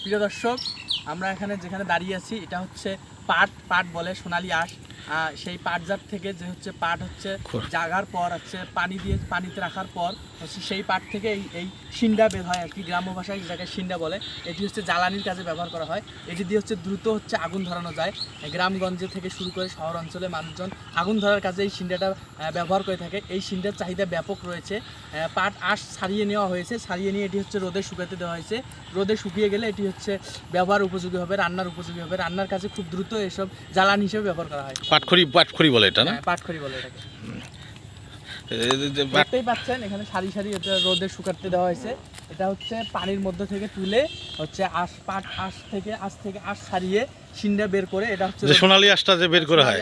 প্রিয় দর্শক আমরা এখানে যেখানে দাঁড়িয়ে আছি এটা হচ্ছে পাট পাট বলে সোনালি আঁশ। সেই পাটজাত থেকে যে হচ্ছে পাট হচ্ছে জাগার পর হচ্ছে পানি দিয়ে পানিতে রাখার পর হচ্ছে সেই পাট থেকে এই এই শিন্ডা বের হয় আর কি গ্রাম্য ভাষায় যেটাকে শিন্ডা বলে। এটি হচ্ছে জ্বালানির কাজে ব্যবহার করা হয়। এটি দিয়ে হচ্ছে দ্রুত হচ্ছে আগুন ধরানো যায়। গ্রামগঞ্জে থেকে শুরু করে শহর অঞ্চলে মানুষজন আগুন ধরার কাজে এই শিন্ডাটা আহ, ব্যবহার করে থাকে। এই শিন্ডার চাহিদা ব্যাপক রয়েছে। পাট আঁশ ছাড়িয়ে নেওয়া হয়েছে। ছাড়িয়ে নিয়ে এটি হচ্ছে রোদে শুকাতে দেওয়া হয়েছে। রোদে শুকিয়ে গেলে এটি হচ্ছে ব্যবহার উপযোগী হবে রান্নার উপযোগী হবে। রান্নার কাজে খুব দ্রুত এসব জ্বালানি হিসেবে ব্যবহার করা হয়। পাটখড়ি পাটখড়ি বলে এটা না? হ্যাঁ, পাটখড়ি বলে এটাকে। দেখতেই পাচ্ছেন এখানে সারি সারি এটা রোদে শুকাতে দেওয়া হয়েছে। এটা হচ্ছে পানির মধ্যে থেকে তুলে হচ্ছে আঁশ পাট আঁশ থেকে আঁশ থেকে আঁশ ছাড়িয়ে সিন্ডা বের করে এটা হচ্ছে যে সোনালী আঁশটা যে বের করা হয়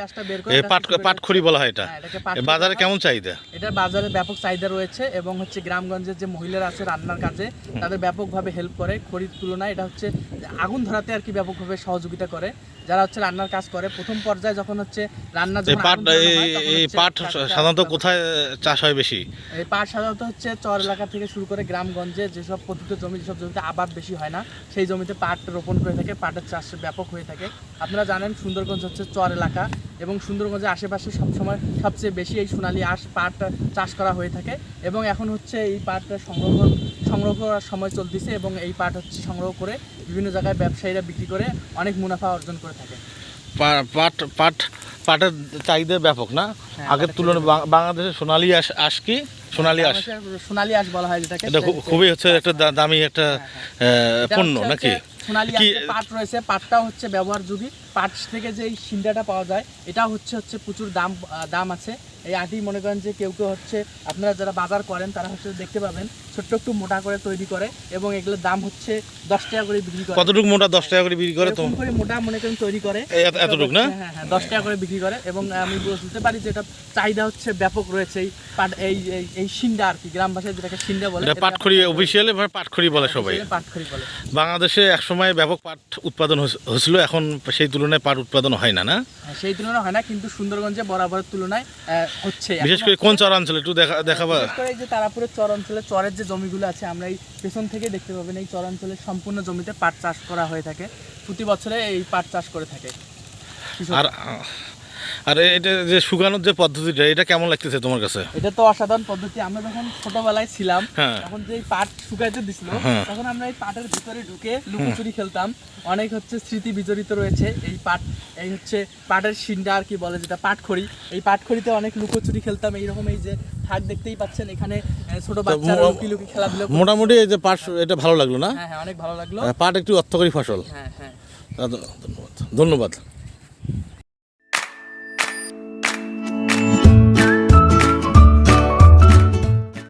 এই এটা পাট পাটখড়ি বলা হয় এটা। হ্যাঁ, বাজারে কেমন চাহিদা? এটার বাজারে ব্যাপক চাহিদা রয়েছে এবং হচ্ছে গ্রামগঞ্জের যে মহিলারা আছে রান্নার কাজে তাদের ব্যাপকভাবে হেল্প করে খড়ির তুলনায়। এটা হচ্ছে আগুন ধরাতে আর কি ব্যাপকভাবে সহযোগিতা করে। যারা হচ্ছে রান্নার কাজ করে প্রথম পর্যায়ে যখন হচ্ছে রান্না যখন পাট এই হয়, পাট সাধারণত কোথায় চাষ হয় বেশি? এই পাট সাধারণত হচ্ছে চর এলাকা থেকে শুরু করে গ্রামগঞ্জে যেসব পতিত জমি যেসব জমিতে আবাদ বেশি হয় না সেই জমিতে পাট রোপণ করে থাকে পাটের চাষ ব্যাপক হয়ে থাকে। আপনারা জানেন সুন্দরগঞ্জ হচ্ছে চর এলাকা। এবং সুন্দরগঞ্জের আশেপাশে সবসময় সবচেয়ে বেশি এই সোনালি আঁশ পাট চাষ করা হয়ে থাকে। এবং এখন হচ্ছে এই পাটটা সংগ্রহ সংগ্রহ করার সময় চলতেছে এবং এই পাট হচ্ছে সংগ্রহ করে বিভিন্ন জায়গায় ব্যবসায়ীরা বিক্রি করে অনেক মুনাফা অর্জন করে থাকে। পা- পাট পাট পাটের চাহিদা ব্যাপক না? হ্যাঁ, আগের তুলনায় বাংলাদেশে সোনালি আশ আঁশ কি? সোনালী আঁশ। সোনালী আঁশ বলা হয় যেটাকে। এটা খুবই হচ্ছে একটা দামি একটা পণ্য নাকি? সোনালি পাট রয়েছে। পাটটাও হচ্ছে ব্যবহারযোগী পাট থেকে যে সিন্ডাটা পাওয়া যায় এটা হচ্ছে হচ্ছে প্রচুর দাম দাম আছে। এই আটি মনে করেন যে কেউ কেউ হচ্ছে আপনারা যারা বাজার করেন তারা হচ্ছে দেখতে পাবেন ছোট্ট একটু মোটা করে তৈরি করে এবং এগুলোর দাম হচ্ছে দশ টাকা করে বিক্রি করে। কতটুকু মোটা দশ টাকা করে বিক্রি করে তো? করে মোটা মনে করেন তৈরি করে। এই এত- না? হ্যাঁ হ্যাঁ দশ টাকা করে বিক্রি করে এবং আমি বুঝতে পারি যে এটা চাহিদা হচ্ছে ব্যাপক রয়েছে এই পাট এই এই- সিন্ডা আর কি গ্রাম ভাষায় যেটাকে সিন্ডা বলে পাটখড়ি অফিসিয়ালি পাটখড়ি বলে সবাই। পাটখড়ি বলে। বাংলাদেশে একসময় ব্যাপক পাট উৎপাদন হয়েছ- হয়েছিল এখন সেই তুলনায় পাট উৎপাদন হয় না না? হ্যাঁ, সেই তুলনায় হয় না কিন্তু সুন্দরগঞ্জে বরাবরের তুলনায় হচ্ছে। বিশেষ করে কোন চরাঞ্চলে একটু দেখা দেখাবো। এই যে তারাপুরের চর অঞ্চলে চরের যে জমিগুলো আছে আমরা এই পেছন থেকে দেখতে পাবেন এই চর অঞ্চলের সম্পূর্ণ জমিতে পাট চাষ করা হয়ে থাকে। প্রতি বছরে এই পাট চাষ করে থাকে। আর আর এটা যে শুকানোর যে পদ্ধতিটা এটা কেমন লাগতেছে তোমার কাছে? এটা তো অসাধারণ পদ্ধতি। আমরা যখন ছোটবেলায় ছিলাম হ্যাঁ। তখন যে পাট শুকাইতে দিছিল হ্যাঁ। তখন আমরা এই পাটের ভিতরে ঢুকে লুকোচুরি খেলতাম। অনেক হচ্ছে স্মৃতি বিজড়িত রয়েছে এই পাট এই হচ্ছে পাটের শিন্ডা আর কি বলে যেটা পাটখড়ি। এই পাটখড়িতে অনেক লুকোচুরি খেলতাম। এইরকম এই যে থাক দেখতেই পাচ্ছেন এখানে ছোট বাচ্চারা লুকি লুকি খেলাধুলা। মোটামুটি এই যে পাট এটা ভালো লাগল না? হ্যাঁ হ্যাঁ অনেক ভালো লাগল। পাট একটু অর্থকরী ফসল। হ্যাঁ হ্যাঁ। ধন্যবাদ। ধন্যবাদ।